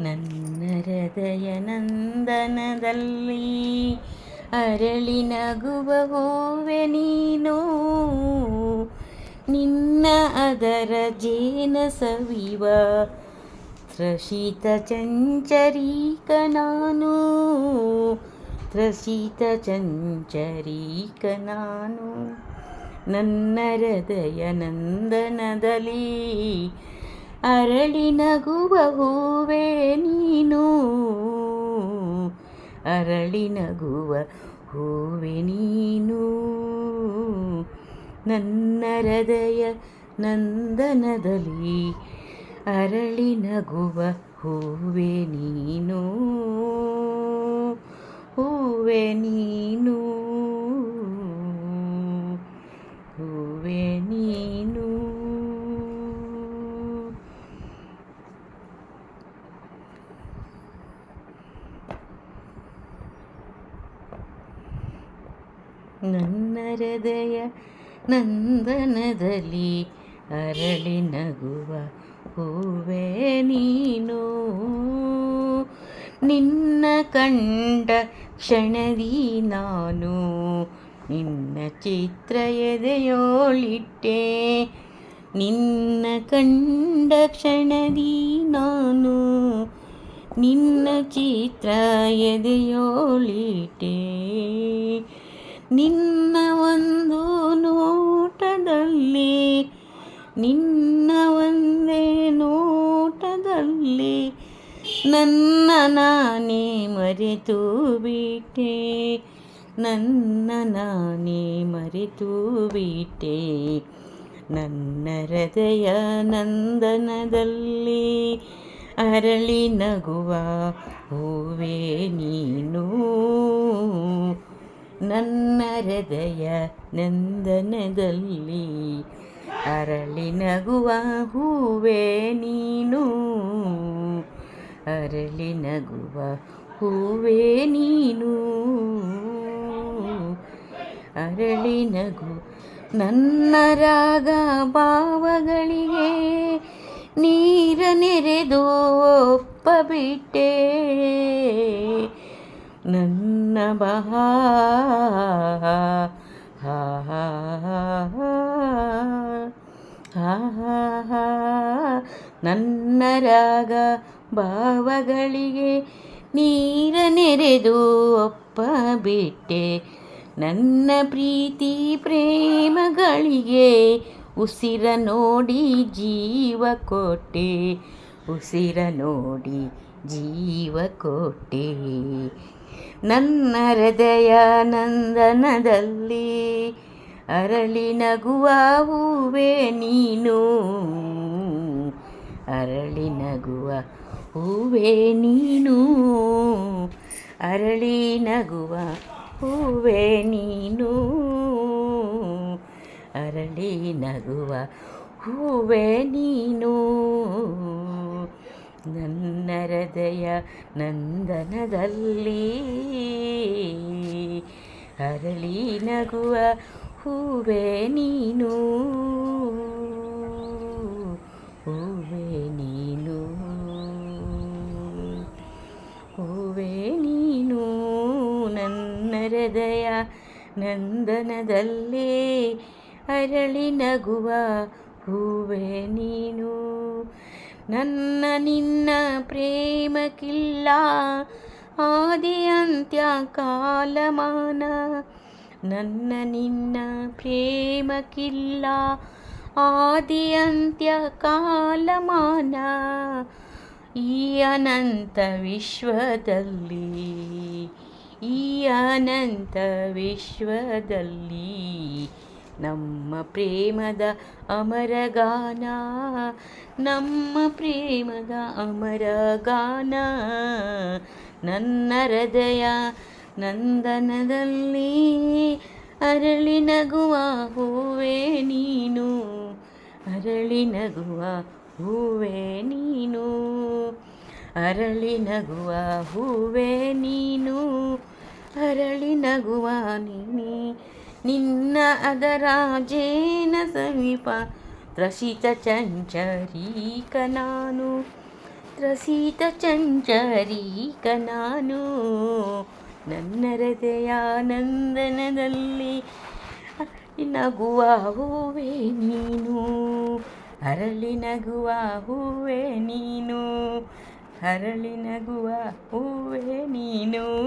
ನನ್ನ ಹೃದಯ ನಂದನದಲ್ಲಿ ಅರಳಿ ನಗುವ ಹೂವೆ ನೀನು. ನಿನ್ನ ಅದರ ಜೇನ ಸವಿವ ತ್ರಸಿತ ಚಂಚರೀಕ ನಾನು. ತ್ರಸಿತ ಚಂಚರೀಕ ನಾನು. ನನ್ನ ಹೃದಯ ನಂದನದಲ್ಲಿ ಅರಳಿ ನಗುವ ಹೂವೆ ನೀನು. ಅರಳಿ ನಗುವ ಹೂವೆ ನೀನು. ನನ್ನ ಹೃದಯ ನಂದನದಲ್ಲಿ ಅರಳಿ ನಗುವ ಹೂವೆ ನೀನು. ಹೂವೆ ನೀನು ನನ್ನ ಹೃದಯ ನಂದನದಲ್ಲಿ ಅರಳಿ ನಗುವ ಹೂವೆ ನೀನು. ನಿನ್ನ ಕಂಡ ಕ್ಷಣದಿ ನಾನು ನಿನ್ನ ಚಿತ್ರ ಎದೆಯೋಳಿಟ್ಟೆ. ನಿನ್ನ ಕಂಡ ಕ್ಷಣದಿ ನಾನು ನಿನ್ನ ಚಿತ್ರ ಎದೆಯೋಳಿಟ್ಟೆ. ನಿನ್ನ ಒಂದು ನೋಟದಲ್ಲಿ, ನಿನ್ನ ಒಂದೇ ನೋಟದಲ್ಲಿ ನನ್ನ ನಾನೇ ಮರೆತು ಬಿಟ್ಟೆ, ನನ್ನ ನಾನೇ ಮರೆತು ಬಿಟ್ಟೆ. ನನ್ನ ಹೃದಯ ನಂದನದಲ್ಲಿ ಅರಳಿ ನಗುವ, ಹೂವೇ ನೀನು ನನ್ನ ಹೃದಯ ನಂದನದಲ್ಲಿ ಅರಳಿ ನಗುವ ಹೂವೆ ನೀನು. ಅರಳಿ ನಗುವ ಹೂವೆ ನೀನು. ಅರಳಿ ನಗು ನನ್ನ ರಾಗ ಭಾವಗಳಿಗೆ ನೀರ ನೆರೆದು ಒಪ್ಪಬಿಟ್ಟೆ ನನ್ನ ಬಹ ನನ್ನ ರಾಗ ಭಾವಗಳಿಗೆ ನೀರ ನೆರೆದು ಒಪ್ಪ ಬಿಟ್ಟೆ. ನನ್ನ ಪ್ರೀತಿ ಪ್ರೇಮಗಳಿಗೆ ಉಸಿರ ನೋಡಿ ಜೀವ ಕೊಟ್ಟೆ. ಉಸಿರ ನೋಡಿ ಜೀವ ಕೊಟ್ಟೆ ನನ್ನ ಹೃದಯ ನಂದನದಲ್ಲಿ ಅರಳಿ ನಗುವ ಹೂವೆ ನೀನು. ಅರಳಿ ನಗುವ ಹೂವೆ ನೀನು. ಅರಳಿ ನಗುವ ಹೂವೆ ನೀನು. ಅರಳಿ ನಗುವ ಹೂವೆ ನೀನು. ನನ್ನ ಹೃದಯ ನಂದನದಲ್ಲಿ ಅರಳಿ ನಗುವ ಹೂವೆ ನೀನು. ಹೂವೆ ನೀನು. ಹೂವೆ ನೀನು ನನ್ನ ಹೃದಯ ನಂದನದಲ್ಲಿ ಅರಳಿ ನಗುವ ಹೂವೆ ನೀನು. ನನ್ನ ನಿನ್ನ ಪ್ರೇಮಕ್ಕಿಲ್ಲ. ಆದಿ ಅಂತ್ಯ ಕಾಲಮಾನ. ನನ್ನ ನಿನ್ನ ಪ್ರೇಮಕ್ಕಿಲ್ಲ. ಆದಿ ಅಂತ್ಯ ಕಾಲಮಾನ. ಈ ಅನಂತ ವಿಶ್ವದಲ್ಲಿ, ಈ ಅನಂತ ವಿಶ್ವದಲ್ಲಿ ನಮ್ಮ ಪ್ರೇಮದ ಅಮರಗಾನ ನಮ್ಮ ಪ್ರೇಮದ ಅಮರಗಾನ ನನ್ನ ಹೃದಯ ನಂದನದಲ್ಲಿ ಅರಳಿ ನಗುವ ಹೂವೆ ನೀನು, ಅರಳಿ ನಗುವ ಹೂವೆ ನೀನು, ಅರಳಿ ನಗುವ ಹೂವೆ ನೀನು, ಅರಳಿ ನಗುವ ನೀನಿ. ನಿನ್ನ ಅದರ ಜೇನ ಸಮೀಪ ತ್ರಸಿತ ಚಂಚರೀಕ ನಾನು. ತ್ರಸಿತ ಚಂಚರೀಕ ನಾನು. ನನ್ನ ಹೃದಯ ನಂದನದಲ್ಲಿ ನಗುವ ಹೂವೇ ನೀನು. ಅರಳಿ ನಗುವ ಹೂವೇ ನೀನು. ಅರಳಿ ನಗುವ ಹೂವೇ ನೀನು.